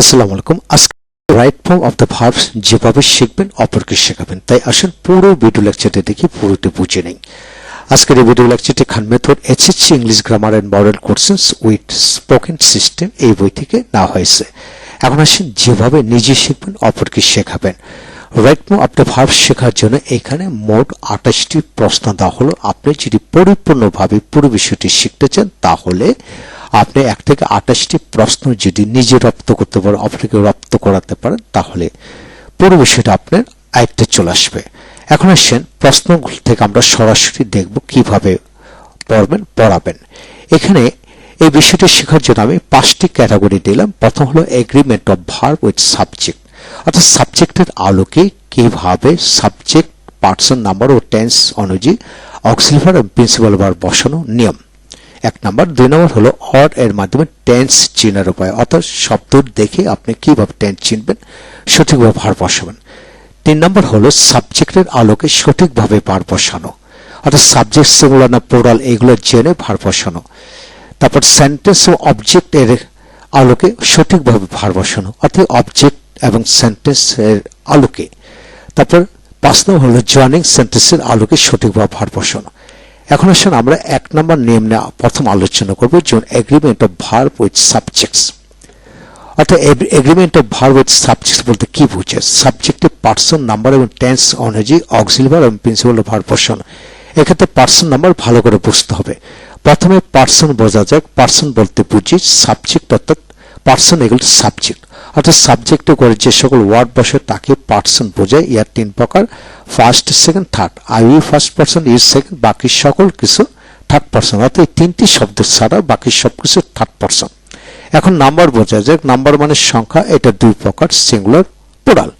আসসালামু আলাইকুম। আজকে right form of the verbs যেভাবে শিখবেন, অপরকে শেখাবেন। তাই আসুন পুরো ভিডিও লেকচারটি দেখি পুরোটি বুঝে নেই। আজকের এই ভিডিও লেকচারটি Khan method HSC English grammar and model courses with spoken system এই বই থেকে নেওয়া হয়েছে। এখন আসুন যেভাবে নিজে শিখবেন, অপরকে শেখাবেন। Right form of the verbs শেখার জন্য এখানে মোট আঠাশটি প্রশ্ন দেওয়া হলো। আপনি যদি পরিপূর্ণভাবে পুরো বিষয়টি শিখতে চান, তাহলে আপনি এক থেকে আঠাশটি প্রশ্ন যদি নিজে রপ্ত করতে পারেন, অপরকে রপ্ত করাতে পারেন, তাহলে পুরো বিষয়টা আপনার আয়ত্তে চলে আসবে। এখন আসেন প্রশ্নগুলো থেকে আমরা সরাসরি দেখব কীভাবে পড়বেন, পড়াবেন। এখানে এই বিষয়টি শেখার জন্য আমি পাঁচটি ক্যাটাগরি দিলাম। প্রথম হলো agreement of verb with subject অর্থাৎ সাবজেক্টের আলোকে কীভাবে সাবজেক্ট পার্সন নাম্বার ও টেন্স অনুযায়ী অক্সিলিভার এবং প্রিন্সিপাল বার বসানো, নিয়ম। এক নাম্বার, দুই নম্বর হলো অর এর মাধ্যমে টেন্স চিনার উপায়, অর্থাৎ শব্দ দেখে আপনি কীভাবে টেন্স চিনবেন, সঠিকভাবে ভার বসাবেন। তিন নম্বর হলো সাবজেক্টের আলোকে সঠিকভাবে ভার বসানো, অর্থাৎ সাবজেক্ট সিঙ্গুলার না পোরাল এগুলো জেনে ভার বসানো। তারপর সেন্টেন্স ও অবজেক্ট এর আলোকে সঠিকভাবে ভার বসানো, অর্থাৎ অবজেক্ট এবং সেন্টেন্স এর আলোকে। তারপর পাঁচ নম্বর হলো জয়নিং সেন্টেন্সের আলোকে সঠিকভাবে ভার বসানো। এখন আসুন আমরা এক নম্বর নিয়ম নিয়ে প্রথম আলোচনা করব যেমন agreement of verb with subjects অর্থাৎ agreement of verb with subjects বলতে কি বুঝে সাবজেক্টে পার্সন নাম্বার এবং টেন্স অনুযায়ী অক্সিলভার এবং প্রিন্সিপাল অফ ভার্ব বসানো এক্ষেত্রে পার্সন নাম্বার ভালো করে বুঝতে হবে। প্রথমে পার্সন বোঝা যাক পার্সন বলতে বুঝি সাবজেক্ট অর্থাৎ পার্সন এগুলো সাবজেক্ট অর্থাৎ সাবজেক্টে করে যে সকল ওয়ার্ড বসে তাকে পার্সন বোঝায় ইয়ার তিন প্রকার first second third I we first person is second বাকি সকল কিছু থার্ড পার্সন অর্থাৎ এই তিনটি শব্দ ছাড়া বাকি সব কিছু থার্ড পার্সন এখন নাম্বার বোঝা যায় নাম্বার মানে সংখ্যা, এটা দুই প্রকার সিঙ্গুলার পোড়াল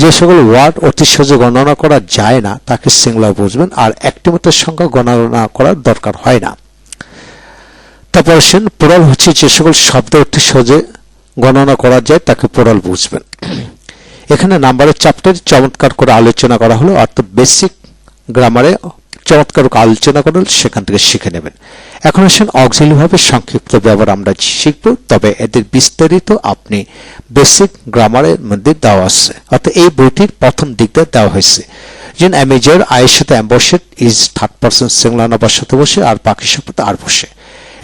যে সকল ওয়ার্ড অতি সহজে গণনা করা যায় না, তাকে সিঙ্গুলার বুঝবেন, আর একটি মাত্র সংখ্যা গণনা করার দরকার হয় না। তারপর আসেন পোড়াল হচ্ছে যে সকল শব্দ অতি সহজে গণনা করা যায়, তাকে পোড়াল বুঝবেন। এখানে নাম্বারের চ্যাপ্টার চমৎকার করে আলোচনা করা হলো অর্থাৎ বেসিক গ্রামারে চমৎকার আলোচনা করা হলো, সেখান থেকে শিখে নেবেন। এখন আসেন অক্সিলি ভাবে সংক্ষিপ্ত ব্যবহার আমরা শিখব, তবে এদের বিস্তারিত আপনি বেসিক গ্রামারের মধ্যে দেওয়া আছে। অর্থাৎ এই বইটির প্রথম দিকটা দেওয়া হয়েছে। যেন অ্যামেজার আয়ের সাথে অ্যাম্বসেট ইজ থার্ড পার্সন সাথে বসে, আর বাকি সব আর বসে।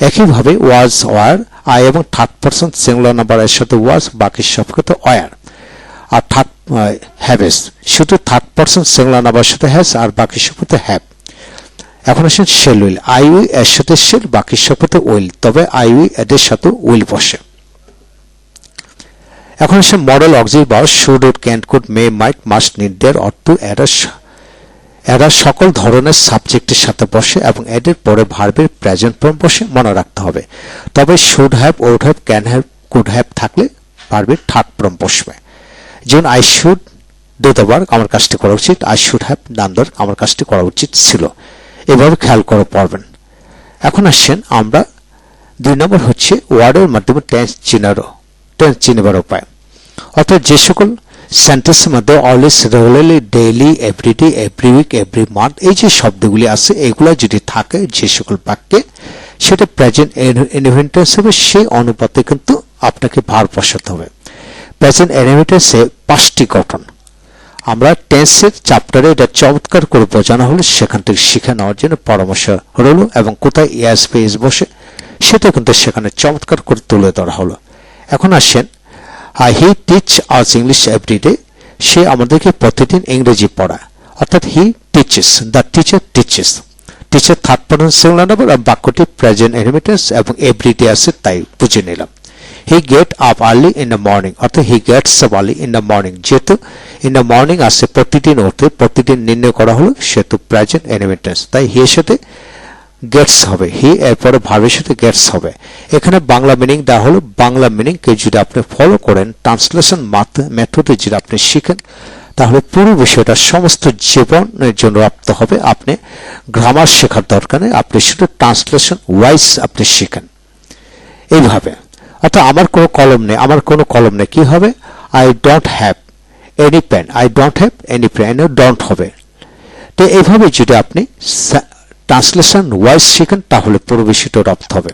একইভাবে ওয়াজ ওয়ার আই এবং থার্ড পার্সন সিঙ্গুলার নাম্বার এর সাথে ওয়াজ বাকি সব ক্ষেত্রে ওয়ার আর থার্ড হ্যাভেস শুধু থার্ড পার্সন সিঙ্গুলার নাম্বার সাথে হ্যাজ আর বাকি সব ক্ষেত্রে হ্যাভ এখন আসেন শেল উইল আই উই এর সাথে শেল বাকি সব ক্ষেত্রে উইল তবে আই উই এদের সাথে উইল বসে। এখন আসে মডেল অক্সিল বা should would can could may might must need dare অর্থ এরা এরা সকল ধরনের সাবজেক্টের সাথে বসে এবং এদের পরে ভার্বের প্রেজেন্ট ফর্ম বসে মনে রাখতে হবে। তবে should have would have can have could have থাকলে ভার্বের থার্ড ফর্ম বসবে। যেমন আই শুড ওয়ার্ক আমার কাজটি করা উচিত। আই শুড হ্যাভ ডান আমার কাজটি করা উচিত ছিল। এভাবে খেয়াল করে পড়বেন। এখন আসছেন আমরা দুই নম্বর হচ্ছে ওয়ার্ডের মাধ্যমে টেন্স চিনারও টেন্স চিনবার উপায়। অর্থাৎ যে সকল সেন্টেন্সের always regularly daily everyday every week every month এই যে শব্দগুলি আছে, এগুলো যদি থাকে যে সকল বাক্যে, সেটা প্রেজেন্ট ইনভেন্টেন্স হবে, সেই অনুপাতে কিন্তু আপনাকে ভার বসাতে হবে। প্রেজেন্ট ইনভেন্টেন্সে পাঁচটি গঠন। আমরা টেন্সের চ্যাপ্টারে এটা চমৎকার করে বোঝানো হলো, সেখান থেকে শিখে নেওয়ার জন্য পরামর্শ হলো এবং কোথায় ইয়াস পেজ বসে, সেটা কিন্তু সেখানে চমৎকার করে তুলে ধরা হলো। এখন আসেন he teach us English everyday সে আমাদেরকে প্রতিদিন ইংরেজি পড়ায়। অর্থাৎ he teaches the teacher teaches teacher third person singular number আর বাক্যটি প্রেজেন্ট এনিমেটার্স এবং এভরিডে আছে তাই বুঝে নিলাম। He get up early in the morning অর্থাৎ he gets up early in the morning যেহেতু ইন দ্য মর্নিং আসে প্রতিদিন ওঠে প্রতিদিন নির্ণয় করা হলো, সেহেতু প্রেজেন্ট এনিমেটার্স তাই হি এর সাথে গেটস হবে। হি এরপরে ভার্বের সাথে গেটস হবে। এখানে বাংলা মিনিং দেওয়া হলো, বাংলা মিনিং কে যদি আপনি ফলো করেন ট্রান্সলেশন মেথডে যদি আপনি শিখেন, তাহলে পুরো বিষয়টা, সমস্ত জীবনের জন্য প্রাপ্ত হবে। আপনি গ্রামার শেখার দরকার নেই, আপনি শুধু ট্রান্সলেশন ওয়াইজ আপনি শিখেন। এইভাবে। অর্থাৎ আমার কোনো কলম নেই, আমার কোনো কলম নেই, কি হবে? I don't have any pen I don't have any pen don't হবে। তো এইভাবে যদি আপনি ট্রান্সলেশন ওয়াইজ শিখেন, তাহলে পুরো বিষয়টা রপ্ত হবে।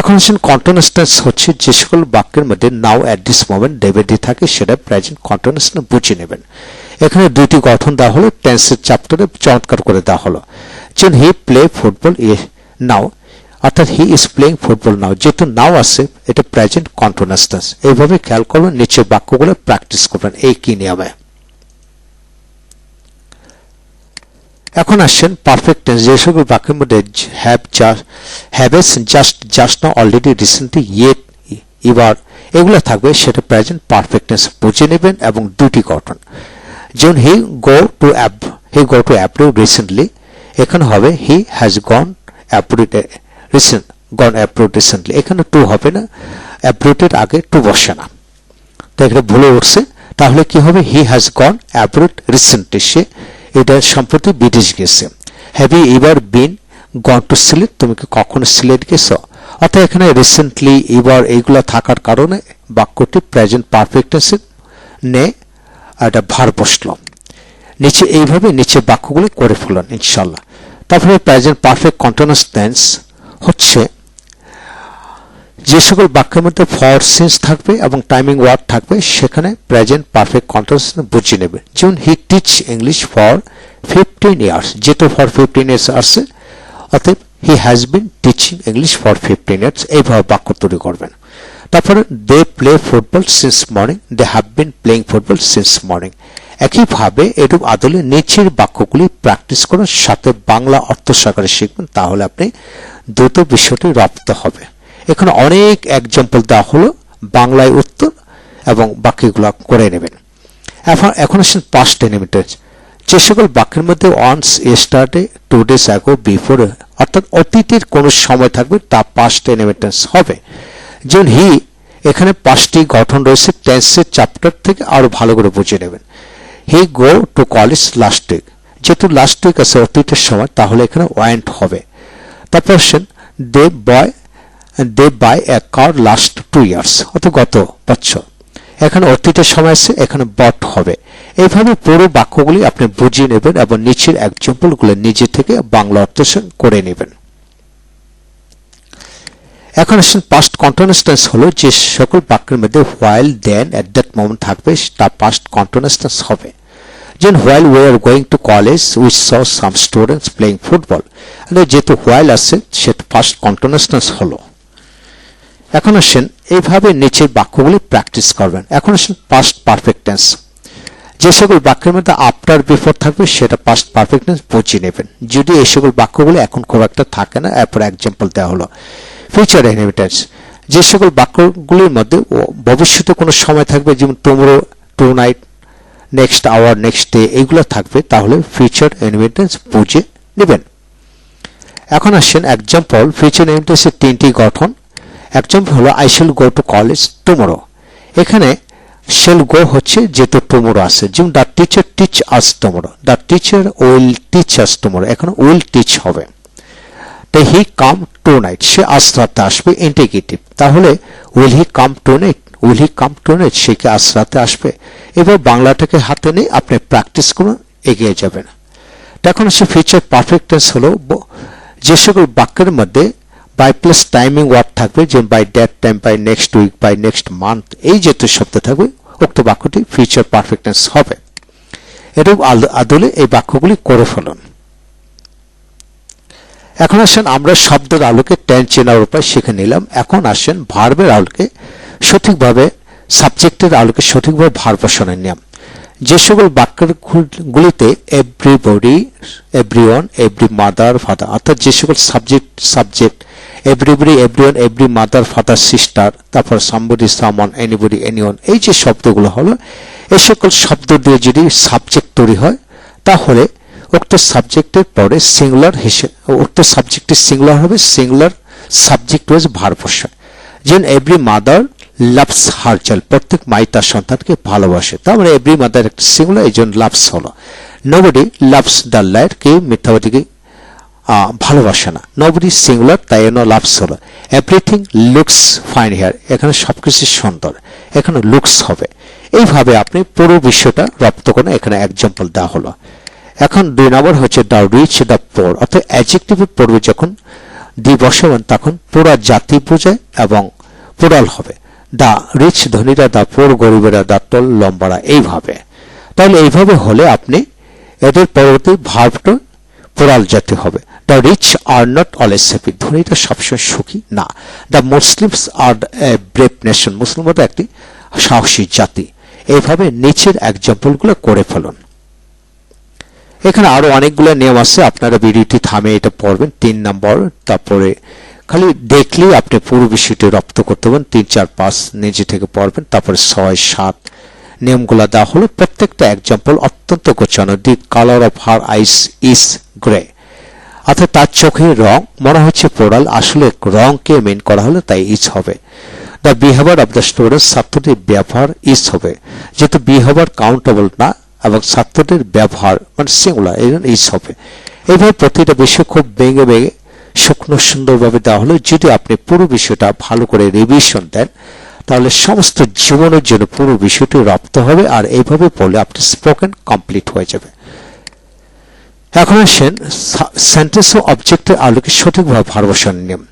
এখন আসেন কন্টিনিউয়াস টেন্স হচ্ছে যে সকল বাক্যের মধ্যে নাও অ্যাট দিস মোমেন্ট ডেবেডি থাকে, সেটা প্রেজেন্ট কন্টিনিউয়াস বুঝে নেবেন। এখানে দুইটি গঠন দেওয়া হলো টেন্সের চ্যাপ্টারে চমৎকার করে দেওয়া হলো। যেন হি প্লে ফুটবল নাও অর্থাৎ he is playing football now যেহেতু নাও আছে, এটা প্রেজেন্ট কন্টিনিউয়াস টেন্স এইভাবে খেয়াল করবেন নিচের বাক্যগুলো প্র্যাকটিস করবেন, এই কি নিয়মে। এখন আসছেন পারফেক্ট টেন্স যে সকল বাক্যের মধ্যে have just haves just just now already recently yet এবার এগুলো থাকবে, সেটা প্রেজেন্ট পারফেক্ট টেন্স বুঝে নেবেন এবং দুটি গঠন। যেমন he go to app he go to approve recently এখানে হবে he has gone approve recent gone approve recently এখানে টু হবে না অ্যাপ্রুভের আগে টু বসে না। তো এখানে ভুলে উঠছে তাহলে কি হবে? He has gone approve recently সে এটা সম্প্রতি বিদেশ গেছে। হ্যাভ ইউ এবার বিন গন টু সিলেট তুমি কি কখনো সিলেট গেছো? অর্থাৎ এখানে রিসেন্টলি এবার এইগুলো থাকার কারণে বাক্যটি প্রেজেন্ট পারফেক্ট নে একটা ভার বসল। নিচে এইভাবে নিচে বাক্যগুলি করে ফেলুন ইনশাল্লাহ তারপরে প্রেজেন্ট পারফেক্ট কন্টিনিউয়াস টেন্স হচ্ছে যে সকল বাক্যের মধ্যে ফর সেন্স থাকবে এবং টাইমিং ওয়ার্ড থাকবে, সেখানে প্রেজেন্ট পারফেক্ট কন্টিনিউয়াস বুঝিয়ে নেবে। যেমন he teach English for fifteen years যেহেতু ফর ফিফটিন ইয়ার্স আসছে অতএব he has been teaching English for fifteen years এইভাবে বাক্য তৈরি করবেন। তারপরে they play football since morning they have been playing football since morning একইভাবে, এরূপ আদলে নিচের বাক্যগুলি প্র্যাকটিস করুন সাথে বাংলা অর্থ সহকারে শিখবেন, তাহলে আপনি দ্রুত বিষয়টি রপ্ত হবে। এখানে অনেক এক্সাম্পল দেওয়া হলো, বাংলায় উত্তর এবং বাক্যগুলো করে নেবেন। এখন এখন আসেন পাস্ট এনিমিটেন্স যে সকল বাক্যের মধ্যে ওয়ান্স স্টার্টে টু ডেজ অ্যাগো বিফোর অর্থাৎ অতীতের কোনো সময় থাকবে, তা পাস্ট এনিমিটেন্স হবে। যেমন হি এখানে পাঁচটি গঠন রয়েছে টেন্সের চ্যাপ্টার থেকে আরও ভালো করে বুঝে নেবেন। He go to college last week যেহেতু লাস্ট উইক আছে অতীতের সময়, তাহলে এখানে ওয়ান্ট হবে। তারপর আসেন they boy they buy a car last two years অর্থাৎ গত বছর। এখানে অতীতের সময় আছে, এখানে বট হবে। এইভাবে পুরো বাক্যগুলি আপনি বুঝিয়ে নেবেন এবং নিচের এক্সাম্পলগুলো নিজে থেকে বাংলা অর্থ করে নেবেন। এখন আসেন পাস্ট কন্টিনিউয়াস টেন্স হলো যে সকল বাক্যের মধ্যে while then at that moment থাকবে তা পাস্ট কন্টিনিউয়াস হবে। যেন while we are going to college we saw some students playing football যেহেতু হোয়াইল আছে, সেটা ফার্স্ট কন্টিনিউয়াস টেন্স হলো। এখন আসেন, এইভাবে নিচের বাক্যগুলি প্র্যাকটিস করবেন। এখন আসেন পাস্ট পারফেক্ট টেন্স যে সকল বাক্যের মধ্যে আফটার বিফোর থাকবে, সেটা পাস্ট পারফেক্ট টেন্স বুঝিয়ে নেবেন। যদি এই সকল বাক্যগুলি এখন খুব একটা থাকে না, এরপর এক্সাম্পল দেওয়া হলো। ফিউচার ইনহেরিটেন্স যে সকল বাক্যগুলির মধ্যে ভবিষ্যতে কোনো সময় থাকবে, যেমন tomorrow tonight next hour next day এইগুলো থাকবে, তাহলে ফিউচার ইনহেরিটেন্স বুঝে নেবেন। এখন আসেন এক্সাম্পল ফিউচার ইনহেরিটেন্সের তিনটি গঠন। এক্সাম্পল হলো I shall go to college tomorrow এখানে শেল গো হচ্ছে যেহেতু টুমরো আছে যেমন the teacher teach us tomorrow the teacher will teach us tomorrow এখন উইল টিচ হবে। তো হি কাম টু নাইট সে আজ রাতে আসবে ইন্টিগ্রেটিভ তাহলে will he come tonight will he come tonight সে কি আজ রাতে আসবে? এবার বাংলাটাকে হাতে নিয়ে আপনি প্র্যাকটিস করুন, এগিয়ে যাবেন। এখন সে ফিউচার পারফেক্ট টেন্স হলো যে সকল বাক্যের মধ্যে বাই প্লাস টাইমিং ওয়ার্ড থাকবে যেমন by date time by next week by next month এই যেহেতু শব্দ থাকবে, উক্ত বাক্যটি ফিউচার পারফেক্ট টেন্স হবে। এরূপ আদলে এই বাক্যগুলি করে ফেলুন। এখন আসেন আমরা শব্দের আলোকে টেন চেনার উপায় শিখে নিলাম। এখন আসেন ভার্বের আলোকে সঠিকভাবে সাবজেক্টের আলোকে সঠিকভাবে ভার বসানোর নিয়ম যে সকল বাক্যের গুলিতে everybody everyone every mother father অর্থাৎ যে সকল subject subject everybody everyone every mother father sister তারপর সামবডি সামন এনিবডি এনিওয়ান এই যে শব্দগুলো হলো, এই সকল শব্দ দিয়ে যদি সাবজেক্ট তৈরি হয়, তাহলে উক্ত সাবজেক্টের পরে সিঙ্গুলার হিসেবে উক্ত সাবজেক্টের সিঙ্গুলার হবে সিঙ্গুলার সাবজেক্ট ওয়াজ ভার যেন every mother loves her child প্রত্যেক মাই তার সন্তানকে ভালোবাসে। তার মানে এভরি মাদার একটা সিঙ্গুলার এই জন্য লাভস হলো। নোবডি লাভস দ্য লাইট কেউ মিথ্যাবাদীকে ভালোবাসে না। নোবডি সিঙ্গুলার তাই জন্য লাভস হলো এভরিথিং লুকস ফাইন হেয়ার এখানে সবকিছু সুন্দর। এখানে লুকস হবে। এইভাবে আপনি পুরো বিষয়টা রপ্ত করে এখানে এক্সাম্পল দেওয়া হলো। এখন দুই নম্বর হচ্ছে দ্য রিচ দ্য পোর অর্থাৎ অ্যাডজেক্টিভের পড়বে যখন দি বসাবেন তখন পুরা জাতি বোঝায় এবং পুরাল হবে। দা রিচ ধনীরা দা পোর গরিবেরা দা টল লম্বারা, এইভাবে। তাহলে এইভাবে হলে আপনি এদের পরবর্তী ভার্বটা পুরাল জাতি হবে। The rich are not always happy ধনীরা সবসময় সুখী? না। The Muslims are brave nation মুসলিমরা একটি সাহসী জাতি। এইভাবে নিচের এক্সাম্পলগুলো করে ফেলুন। এখানে আরও অনেকগুলো নিয়ম আছে। আপনারা ভিডিওটি থামে এটা পড়বেন। তিন নম্বর, তারপরে খালি দেখলেই আপনি পুরো বিষয়টি রপ্ত করতে পারেন তিন, চার, পাঁচ নিজে থেকে পড়বেন। তারপরে ছয়, সাত নিয়মগুলো দেওয়া হলো। প্রত্যেকটা এক্সাম্পল অত্যন্ত গোছানো। The colour of her eyes is grey অর্থাৎ তার চোখে রং, মনে হচ্ছে পোড়াল আসলে রংকে মেন করা হলো তাই ইস হবে। The behaviour of the student ছাত্রটির ব্যবহার ইস হবে। যেহেতু বিহেভিয়ার কাউন্টেবল না, এবং ছাত্রদের ব্যবহার মানে সিঙ্গুলার এই জন্য ইস হবে। এইভাবে প্রতিটা বিষয় খুব ভেঙে ভেঙে, শুকনো সুন্দরভাবে দেওয়া হলো। যদি আপনি পুরো বিষয়টা ভালো করে রিভিশন দেন, তাহলে সমস্ত জীবনের জন্য পুরো বিষয়টি রপ্ত হবে, আর এইভাবে পড়লে আপনি স্পোকেন কমপ্লিট হয়ে যাবে। এখন আসেন সেন্টেন্স ও অবজেক্টের আলোকে সঠিকভাবে ভারবসান নিয়ম।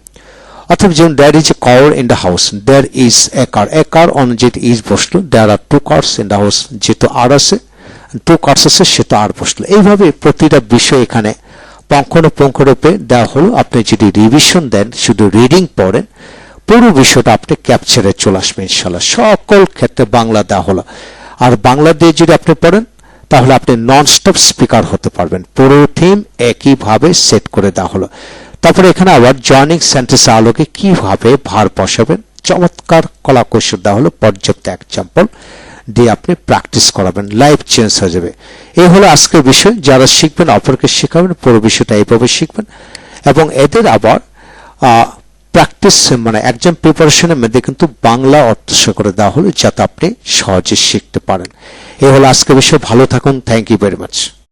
অর্থাৎ যেমন there is a car in the house there is a car a car on যেটি ইজ বসল there are two cars in the house যেহেতু আর আছে টু কার্স আছে সেটা আর বসল এইভাবে প্রতিটা বিষয় এখানে পঙ্খানুপুঙ্খরূপে দেওয়া হলো। আপনি যদি রিভিশন দেন, শুধু রিডিং পড়েন, পুরো বিষয়টা আপনি ক্যাপচারে চলে আসবেন ইনশাল্লাহ সকল ক্ষেত্রে বাংলা দেওয়া হলো। আর বাংলা দিয়ে যদি আপনি পড়েন তাহলে আপনি নন স্টপ স্পিকার হতে পারবেন। পুরো টিম একইভাবে সেট করে দেওয়া হলো। তারপরে এখানে আবার জয়নিং সেন্টেন্স আলোকে কীভাবে ভার বসাবেন? চমৎকার কলা কৌশল দেওয়া হলো। পর্যাপ্ত এক্সাম্পল দিয়ে আপনি প্র্যাকটিস করাবেন। লাইফ চেঞ্জ হয়ে যাবে। এই হলো আজকের বিষয়। যারা শিখবেন, অপরকে শেখাবেন, পুরো বিষয়টা এইভাবে শিখবেন। এবং এদের আবার প্র্যাকটিস মানে একজন প্রিপারেশনের মধ্যে কিন্তু বাংলা অর্থ করে দেওয়া হলো যাতে আপনি সহজে শিখতে পারেন। এ হলো আজকে বিষয়। ভালো থাকুন। Thank you very much